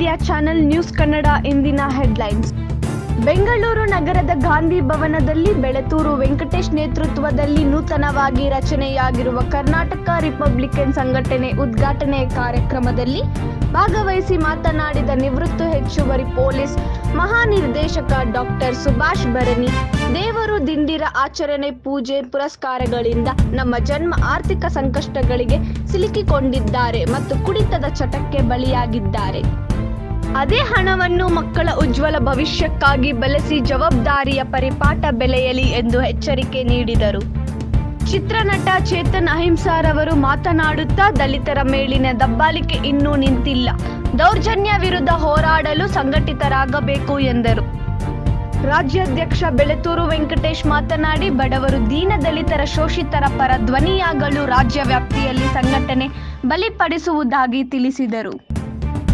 Media channel news Kannada ಇಂದಿನ headlines. Bengaluru ನಗರದ ಗಾಂಧಿ ಭವನದಲ್ಲಿ ಬೆಳತೂರು ವೆಂಕಟೇಶ್ ನೇತೃತ್ವದಲ್ಲಿ ನೂತನವಾಗಿ ರಚನೆಯಾಗಿರುವ ಕರ್ನಾಟಕ ರಿಪಬ್ಲಿಕನ್ ಸಂಘಟನೆ ಉದ್ಘಾಟನೆ ಕಾರ್ಯಕ್ರಮದಲ್ಲಿ ಭಾಗವಹಿಸಿ ಮಾತನಾಡಿದ ನಿವೃತ್ತ ಹೆಚ್ಚುವರಿ ಪೊಲೀಸ್ ಮಹಾನಿರ್ದೇಶಕ ಡಾಕ್ಟರ್ ಸುಭಾಷ್ ಭರಣಿ, ದೇವರು ದಿಂಡಿರ ಆಚರಣೆ ಪೂಜೆ ಪುರಸ್ಕಾರಗಳಿಂದ ನಮ್ಮ ಜನ್ಮ ಆರ್ಥಿಕ ಸಂಕಷ್ಟಗಳಿಗೆ ಸಿಲುಕಿಕೊಂಡಿದ್ದಾರೆ ಮತ್ತು ಕುಡಿತದ ಚಟಕ್ಕೆ ಬಲಿಯಾಗಿದ್ದಾರೆ. ಅದೇ ಹಣವನ್ನು ಮಕ್ಕಳ ಉಜ್ವಲ ಭವಿಷ್ಯಕ್ಕಾಗಿ ಬಳಸಿ ಜವಾಬ್ದಾರಿಯ ಪರಿಪಾಠ ಬೆಳೆಯಲಿ ಎಂದು ಎಚ್ಚರಿಕೆ ನೀಡಿದರು. ಚಿತ್ರನಟ ಚೇತನ್ ಅಹಿಂಸಾರವರು ಮಾತನಾಡುತ್ತಾ ದಲಿತರ ಮೇಲಿನ ದಬ್ಬಾಳಿಕೆ ಇನ್ನೂ ನಿಂತಿಲ್ಲ. ದೌರ್ಜನ್ಯ ವಿರುದ್ಧ ಹೋರಾಡಲು ಸಂಘಟಿತರಾಗಬೇಕು ಎಂದರು. ರಾಜ್ಯಾಧ್ಯಕ್ಷ ಬೆಳತೂರು ವೆಂಕಟೇಶ್ ಮಾತನಾಡಿ, ಬಡವರು ದೀನ ದಲಿತರ ಶೋಷಿತರ ಪರ ಧ್ವನಿಯಾಗಲು ರಾಜ್ಯ ವ್ಯಾಪ್ತಿಯಲ್ಲಿ ಸಂಘಟನೆ ಬಲಿಪಡಿಸುವುದಾಗಿ ತಿಳಿಸಿದರು.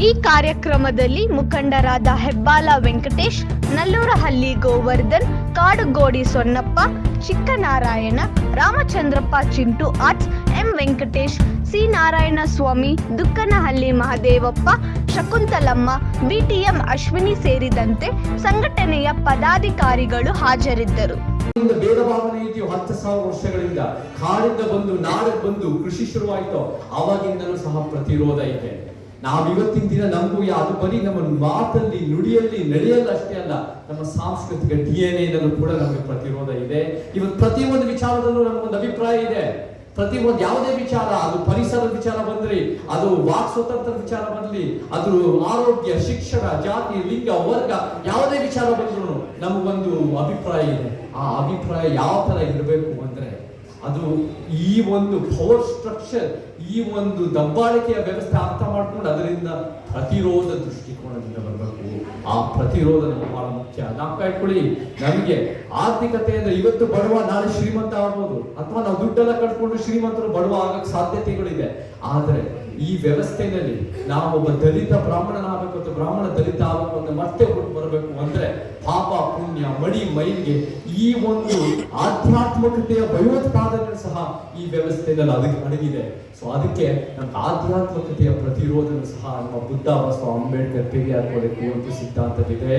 ಈ ಕಾರ್ಯಕ್ರಮದಲ್ಲಿ ಮುಖಂಡರಾದ Hebbal Venkatesh, Nallurahalli Govardhan, Kadugodi Sonnappa, Chikkanarayana, Ramachandrappa Chintu Arts, M Venkatesh, C Narayana Swamy Dukkanahalli Mahadevappa, Shakunthalamma, BTM Ashwini ಸೇರಿದಂತೆ ಸಂಘಟನೆಯ ಪದಾಧಿಕಾರಿಗಳು ಹಾಜರಿದ್ದರು. ಭೇದ ವರ್ಷಗಳಿಂದ ಕಾಡಿಂದ ಬಂದು ಬಂದು ಕೃಷಿ ಶುರುವಾಯಿತು ಅವಾಗಿಂದಲೂ ಸಹ ಪ್ರತಿರೋಧ ಇದೆ. ನಾವ್ ಇವತ್ತಿನ ದಿನ ನಮಗೂ ಅದು ಬರೀ ನಮ್ಮ ಮಾತಲ್ಲಿ, ನುಡಿಯಲ್ಲಿ, ನಡೆಯಲ್ಲ ಅಷ್ಟೇ ಅಲ್ಲ, ನಮ್ಮ ಸಾಂಸ್ಕೃತಿಕ ಡಿ ಎನ್ ಎನಲ್ಲೂ ಕೂಡ ನಮಗೆ ಪ್ರತಿರೋಧ ಇದೆ. ಇವತ್ತು ಒಂದು ವಿಚಾರದಲ್ಲೂ ನಮಗೊಂದು ಅಭಿಪ್ರಾಯ ಇದೆ. ಪ್ರತಿ ಒಂದು ಯಾವುದೇ ವಿಚಾರ, ಅದು ಪರಿಸರದ ವಿಚಾರ ಬಂದ್ರಿ, ಅದು ವಾಕ್ ಸ್ವತಂತ್ರ ವಿಚಾರ ಬರಲಿ ಅದು ಆರೋಗ್ಯ, ಶಿಕ್ಷಣ, ಜಾತಿ, ಲಿಂಗ, ವರ್ಗ, ಯಾವುದೇ ವಿಚಾರ ಬಂದ್ರು ನಮಗೊಂದು ಅಭಿಪ್ರಾಯ ಇದೆ. ಆ ಅಭಿಪ್ರಾಯ ಯಾವ ತರ ಇರಬೇಕು ಅಂದ್ರೆ ಅದು ಈ ಒಂದು ಪವರ್ ಸ್ಟ್ರಕ್ಚರ್ ಈ ಒಂದು ದಬ್ಬಾಳಿಕೆಯ ವ್ಯವಸ್ಥೆ ಅರ್ಥ ಮಾಡ್ಕೊಂಡು ಅದರಿಂದ ಪ್ರತಿರೋಧ ದೃಷ್ಟಿಕೋನದಿಂದ ಬರಬೇಕು. ಆ ಪ್ರತಿರೋಧ ನಮಗೆ ಬಹಳ ಮುಖ್ಯ. ನಾವು ಇಟ್ಕೊಳ್ಳಿ. ನಮಗೆ ಆರ್ಥಿಕತೆ ಅಂದ್ರೆ ಇವತ್ತು ಬಡವ ನಾಳೆ ಶ್ರೀಮಂತ ಆಗ್ಬೋದು. ಅಥವಾ ನಾವು ದುಡ್ಡೆಲ್ಲ ಕಟ್ಕೊಂಡು ಶ್ರೀಮಂತರು ಬಡವ ಆಗಕ್ಕೆ ಸಾಧ್ಯತೆಗಳಿದೆ. ಆದ್ರೆ ಈ ವ್ಯವಸ್ಥೆಯಲ್ಲಿ ನಾವು ಒಬ್ಬ ದಲಿತ ಬ್ರಾಹ್ಮಣನಾಗಬೇಕು ಅಥವಾ ಬ್ರಾಹ್ಮಣ ದಲಿತ ಆಗಬೇಕು ಮತ್ತೆ ಬರಬೇಕು ಅಂದ್ರೆ ಪಾಪ, ಪುಣ್ಯ, ಮಡಿ, ಮೈಗೆ ಈ ಒಂದು ಆಧ್ಯಾತ್ಮಿಕತೆಯ ಭಯೋತ್ಪಾದನೆ ಸಹ ಈ ವ್ಯವಸ್ಥೆಯಲ್ಲಿ ಅದಕ್ಕೆ ಅಡಗಿದೆ. ಸೊ ಅದಕ್ಕೆ ನಮ್ಮ ಆಧ್ಯಾತ್ಮಿಕತೆಯ ಪ್ರತಿರೋಧನ ಸಹ ನಮ್ಮ ಬುದ್ಧ ಬಸವ ಅಂಬೇಡ್ಕರ್ ಕೋಡೆ ಕುವೆಂಪು ಸಿದ್ಧಾಂತವಿದೆ.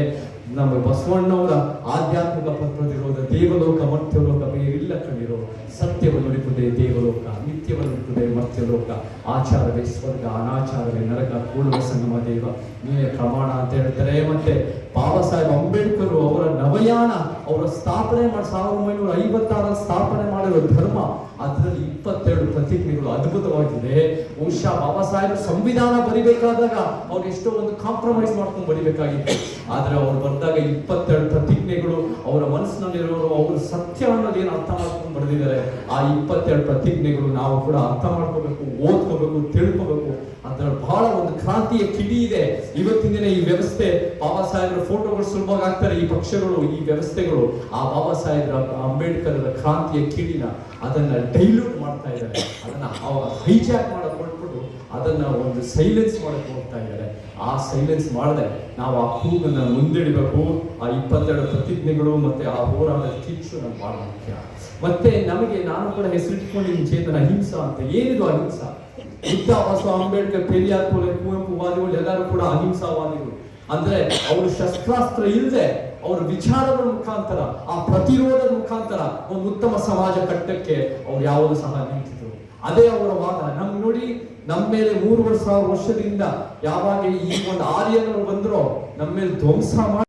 ನಮ್ಮ ಬಸವಣ್ಣವರ ಆಧ್ಯಾತ್ಮಿಕ ಪ್ರತಿರೋಧ ದೇವಲೋಕ ಮರ್ತ್ಯಲೋಕ ಬೇರಿಲ್ಲ ಕಂಡಿರೋ ಸತ್ಯವನ್ನು ನುಡಿಪುದೇ ದೇವಲೋಕ, ನಿತ್ಯವನ್ನು ನುಡಿಪುದೇ ಮರ್ತ್ಯಲೋಕ ಆಚಾರವೇ ಸ್ವರ್ಗ, ಅನಾಚಾರವೇ ನರಕ ಪೂರ್ಣ ಸಂಗಮ ದೇವ. ನೀನೇ ಪ್ರಮಾಣ ಅಂತ ಹೇಳ್ತಾರೆ ಮತ್ತೆ ಬಾಬಾ ಸಾಹೇಬ್ ಅಂಬೇಡ್ಕರ್ ಅವರ ನವಯಾನ, ಅವರ ಸ್ಥಾಪನೆ ಮಾಡಿ ಸಾವಿರದ ಒಂಬೈನೂರ ಐವತ್ತಾರ ಸ್ಥಾಪನೆ ಮಾಡಿರೋ ಧರ್ಮ, ಅದರಲ್ಲಿ ಇಪ್ಪತ್ತೆರಡು ಪ್ರತಿಜ್ಞೆಗಳು ಅದ್ಭುತವಾಗಿದೆ ಬಹುಶಃ ಬಾಬಾ ಸಾಹೇಬ್ ಸಂವಿಧಾನ ಬರಿಬೇಕಾದಾಗ ಅವ್ರು ಎಷ್ಟೋ ಒಂದು ಕಾಂಪ್ರಮೈಸ್ ಮಾಡ್ಕೊಂಡು ಬರಿಬೇಕಾಗಿತ್ತು ಆದ್ರೆ ಅವ್ರು ಬಂದಾಗ ಇಪ್ಪತ್ತೆರಡು ಪ್ರತಿಜ್ಞೆಗಳು ಅವರ ಮನಸ್ಸಿನಲ್ಲಿರೋರು, ಅವರು ಸತ್ಯ ಅನ್ನೋದು ಏನು ಅರ್ಥ ಮಾಡ್ಕೊಂಡು ಬರೆದಿದ್ದಾರೆ, ಆ ಇಪ್ಪತ್ತೆರಡು ಪ್ರತಿಜ್ಞೆಗಳು ನಾವು ಕೂಡ ಅರ್ಥ ಮಾಡ್ಕೋಬೇಕು, ಓದ್ಕೋಬೇಕು, ತಿಳ್ಕೋಬೇಕು. ಅದರ ಬಹಳ ಒಂದು ಕ್ರಾಂತಿಯ ಕಿಡಿ ಇದೆ. ಇವತ್ತಿನ ದಿನ ಈ ವ್ಯವಸ್ಥೆ ಬಾಬಾ ಸಾಹೇಬ್ರ ಫೋಟೋಗಳು ಸುಲಭವಾಗಿ ಆಗ್ತಾರೆ ಈ ಪಕ್ಷಗಳು, ಈ ವ್ಯವಸ್ಥೆಗಳು. ಆ ಬಾಬಾ ಸಾಹೇಬ್ರ ಅಂಬೇಡ್ಕರ್ ಕ್ರಾಂತಿಯ ಕಿಡಿನ ಅದನ್ನ ಡೈಲ್ಯೂಟ್ ಮಾಡ್ತಾ ಇದ್ದಾರೆ. ಅದನ್ನ ಹೈಜಾಕ್ ಮಾಡಕ್ ಹೊರಟ್ಬಿಟ್ಟು ಅದನ್ನ ಒಂದು ಸೈಲೆನ್ಸ್ ಮಾಡೋಕ್ಕೆ ಹೋಗ್ತಾ ಇದ್ದಾರೆ. ಆ ಸೈಲೆನ್ಸ್ ಮಾಡದೆ ನಾವು ಆ ಕೂಗನ್ನ ಮುಂದಿಡಬೇಕು. ಆ ಇಪ್ಪತ್ತೆರಡು ಪ್ರತಿಜ್ಞೆಗಳು ಮತ್ತೆ ಆ ಹೋರಾಟದ ಕಿಚ್ಚು ನಮ್ಗೆ ಬಹಳ ಮುಖ್ಯ. ಮತ್ತೆ ನಮಗೆ ನಾನು ಕೂಡ ಹೆಸರಿಟ್ಕೊಂಡಿದ್ದೀನಿ ಚೇತನ ಅಹಿಂಸಾ ಅಂತ. ಏನಿದು ಅಹಿಂಸಾ? ಬುದ್ಧ ಬಸವ ಅಂಬೇಡ್ಕರ್ ಪೆರಿಯಾರ್ ಕೋಲೆ ಕುವೆಂಪು ವಾದಿಗಳು ಎಲ್ಲರೂ ಕೂಡ ಅಹಿಂಸಾವಾದಿಗಳು. ಅಂದ್ರೆ ಅವರು ಶಸ್ತ್ರಾಸ್ತ್ರ ಇಲ್ಲದೆ ಅವ್ರ ವಿಚಾರದ ಮುಖಾಂತರ, ಆ ಪ್ರತಿರೋಧದ ಮುಖಾಂತರ ಒಂದು ಉತ್ತಮ ಸಮಾಜ ಕಟ್ಟಕ್ಕೆ ಅವ್ರು ಯಾವುದು ಸಹ ನಿಂತಿದ್ರು. ಅದೇ ಅವರ ವಾದ. ನಮ್ ನೋಡಿ ನಮ್ಮ ಮೇಲೆ ಮೂರುವರೆ ಸಾವಿರ ವರ್ಷದಿಂದ ಯಾವಾಗ ಈ ಒಂದು ಆರ್ಯನರು ಬಂದ್ರೋ ನಮ್ಮ ಮೇಲೆ ಧ್ವಂಸ ಮಾಡಿ